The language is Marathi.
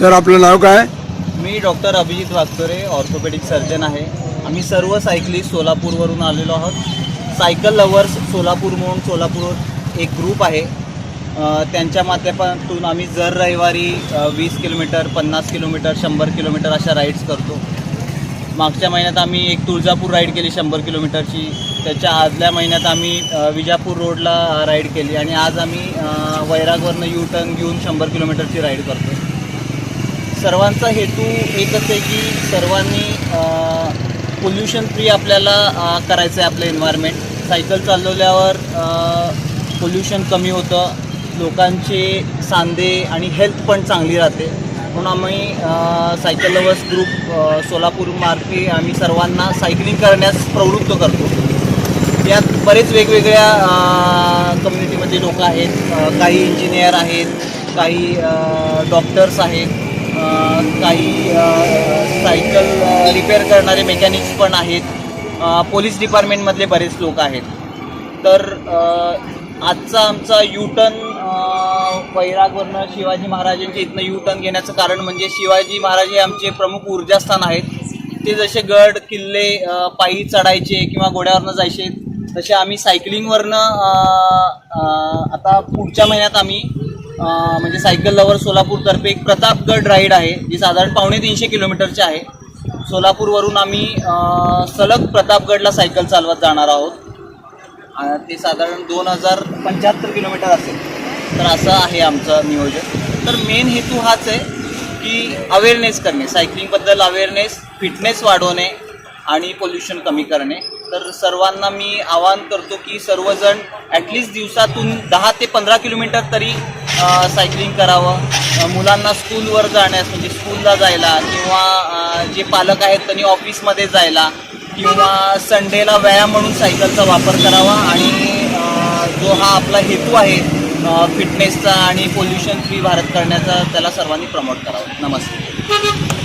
सर आपलं नाव काय? मी doctor Abhijit Wagtore orthopaedic surgeon आहे. आम्ही सर्व सायकलिस्ट सोलापूरवरून आलेलो आहोत. सायकल लवर्स सोलापूर म्हणून सोलापूर एक ग्रुप आहे. त्यांच्या माध्यमातून आम्ही जर रविवारी वीस किलोमीटर पन्नास किलोमीटर शंभर किलोमीटर अशा राईड्स करतो. मागच्या महिन्यात आम्ही एक तुळजापूर राईड केली शंभर किलोमीटरची. त्याच्या आदल्या महिन्यात आम्ही विजापूर रोडला राईड केली आणि आज आम्ही वैरागवरनं यू टर्न घेऊन शंभर किलोमीटरची राईड करतो सर्वांचा हेतू एकच आहे की सर्वांनी पोल्युशन फ्री आपल्याला करायचं आहे आपलं एन्व्हायरमेंट सायकल चालवल्यावर पोल्युशन कमी होतं. लोकांचे सांधे आणि हेल्थ पण चांगली राहते. म्हणून आम्ही सायकल लवर्स ग्रुप सोलापूरमार्फे आम्ही सर्वांना सायकलिंग करण्यास प्रवृत्त करतो. यात बरेच वेगवेगळ्या कम्युनिटीमध्ये लोक आहेत. काही इंजिनियर आहेत काही डॉक्टर्स आहेत. काही सायकल रिपेअर करणारे मेकॅनिक्स पण आहेत. पोलीस डिपार्टमेंटमधले बरेच लोक आहेत. तर आजचा आमचा यू टर्न वैरागवरनं शिवाजी महाराजांच्या इथनं यू टर्न घेण्याचं कारण म्हणजे शिवाजी महाराज हे आमचे प्रमुख ऊर्जास्थान आहेत. ते जसे गड किल्ले पायी चढायचे किंवा घोड्यावरनं जायचे तसे आम्ही सायकलिंगवरनं आता पुढच्या महिन्यात आम्ही म्हणजे सायकल लवर सोलापूरतर्फे एक प्रतापगड राईड आहे जी साधारण पावणे तीनशे किलोमीटरची आहे. सोलापूरवरून आम्ही सलग प्रतापगडला सायकल चालवत जाणार आहोत. ते साधारण दोन हजार पंच्याहत्तर किलोमीटर असेल. तर असं आहे आमचं नियोजन. तर मेन हेतू हाच आहे की अवेअरनेस करणे सायकलिंगबद्दल अवेअरनेस फिटनेस वाढवणे आणि पोल्युशन कमी करणे. तर सर्वांना मी आवाहन करतो की सर्वजण ॲटलिस्ट दिवसातून दहा ते पंधरा किलोमीटर तरी सायकलिंग करावं. मुलांना स्कूलवर जाण्यास म्हणजे स्कूलला जायला किंवा जे पालक आहेत त्यांनी ऑफिसमध्ये जायला किंवा संडेला व्यायाम म्हणून सायकलचा वापर करावा आणि जो हा आपला हेतू आहे फिटनेसचा आणि पोल्युशन फ्री भारत करण्याचा त्याला सर्वांनी प्रमोट करावा. नमस्ते